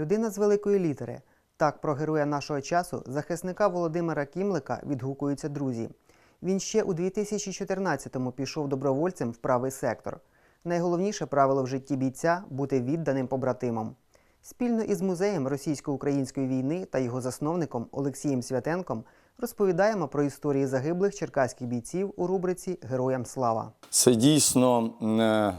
Людина з великої літери. Так про героя нашого часу, захисника Володимира Кімлика, відгукуються друзі. Він ще у 2014-му пішов добровольцем в правий сектор. Найголовніше правило в житті бійця бути відданим побратимам. Спільно із музеєм російсько-української війни та його засновником Олексієм Святенком розповідаємо про історії загиблих черкаських бійців у рубриці Героям слава. Це дійсно е,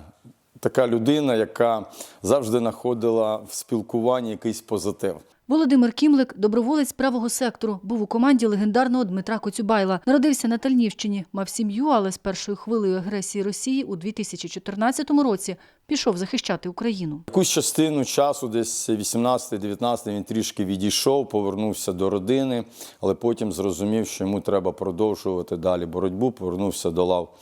така людина, яка завжди знаходила в спілкуванні якийсь позитив. Володимир Кімлик, доброволець правого сектору, був у команді легендарного Дмитра Коцюбайла. Народився на Тальнівщині, мав сім'ю, але з першою хвилею агресії Росії у 2014 році пішов захищати Україну. Якусь частину часу, десь 18-19, він трішки відійшов, повернувся до родини, але потім зрозумів, що йому треба продовжувати далі боротьбу, повернувся до лав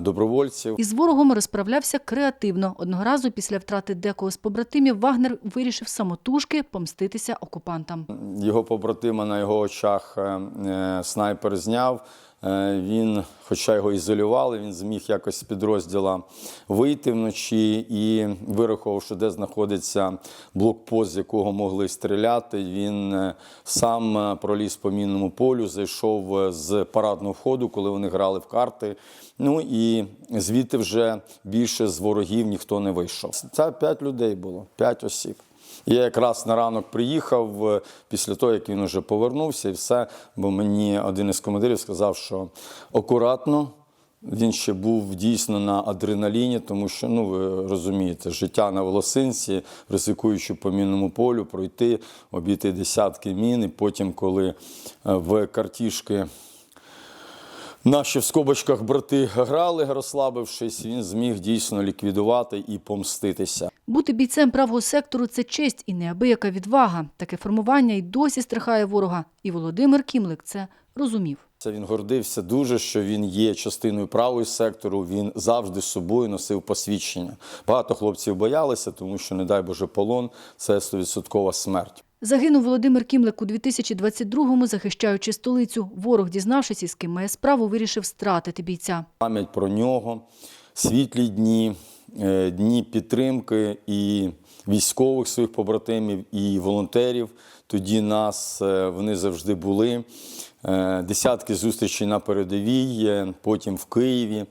добровольців. Із ворогом розправлявся креативно. Одного разу після втрати декого з побратимів Вагнер вирішив самотужки помститися окупантам. Його побратима на його очах е, е, снайпер зняв. Е, Він, хоча його ізолювали, він зміг якось з підрозділа вийти вночі і вирахувавши, де знаходиться блокпост, з якого могли стріляти. Він е, сам е, проліз по мінному полю, зайшов з парадного входу, коли вони грали в карти. Ну і звідти вже більше з ворогів ніхто не вийшов. Це п'ять людей було, п'ять осіб. Я якраз на ранок приїхав е, після того, як він вже повернувся, і все. Бо мені один із командирів сказав, що акуратно. Він ще був дійсно на адреналіні, тому що ну ви розумієте, життя на волосинці, ризикуючи по мінному полю, пройти, обійти десятки мін. І потім, коли е, в картішки наші в скобочках брати грали, розслабившись, він зміг дійсно ліквідувати і помститися. Бути бійцем правого сектору це честь і неабияка відвага. Таке формування й досі страхає ворога. І Володимир Кімлик це розумів. Це він гордився дуже, що він є частиною правого сектору. Він завжди з собою носив посвідчення. Багато хлопців боялися, тому що, не дай Боже, полон це 100% смерть. Загинув Володимир Кімлик у 2022-му, захищаючи столицю. Ворог, дізнавшись, із ким має справу, вирішив стратити бійця. Пам'ять про нього, світлі дні, е, дні підтримки і військових своїх побратимів, і волонтерів. Тоді нас е, вони завжди були. Е, Десятки зустрічей на передовій, потім в Києві.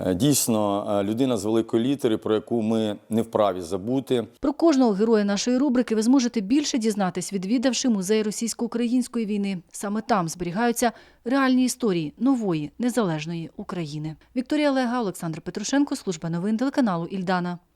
Е, Дійсно, е, людина з великої літери, про яку ми не вправі забути. Про кожного героя нашої рубрики ви зможете більше дізнатись, відвідавши музей російсько-української війни. Саме там зберігаються реальні історії нової незалежної України. Вікторія Лега, Олександр Петрушенко, служба новин телеканалу Ільдана.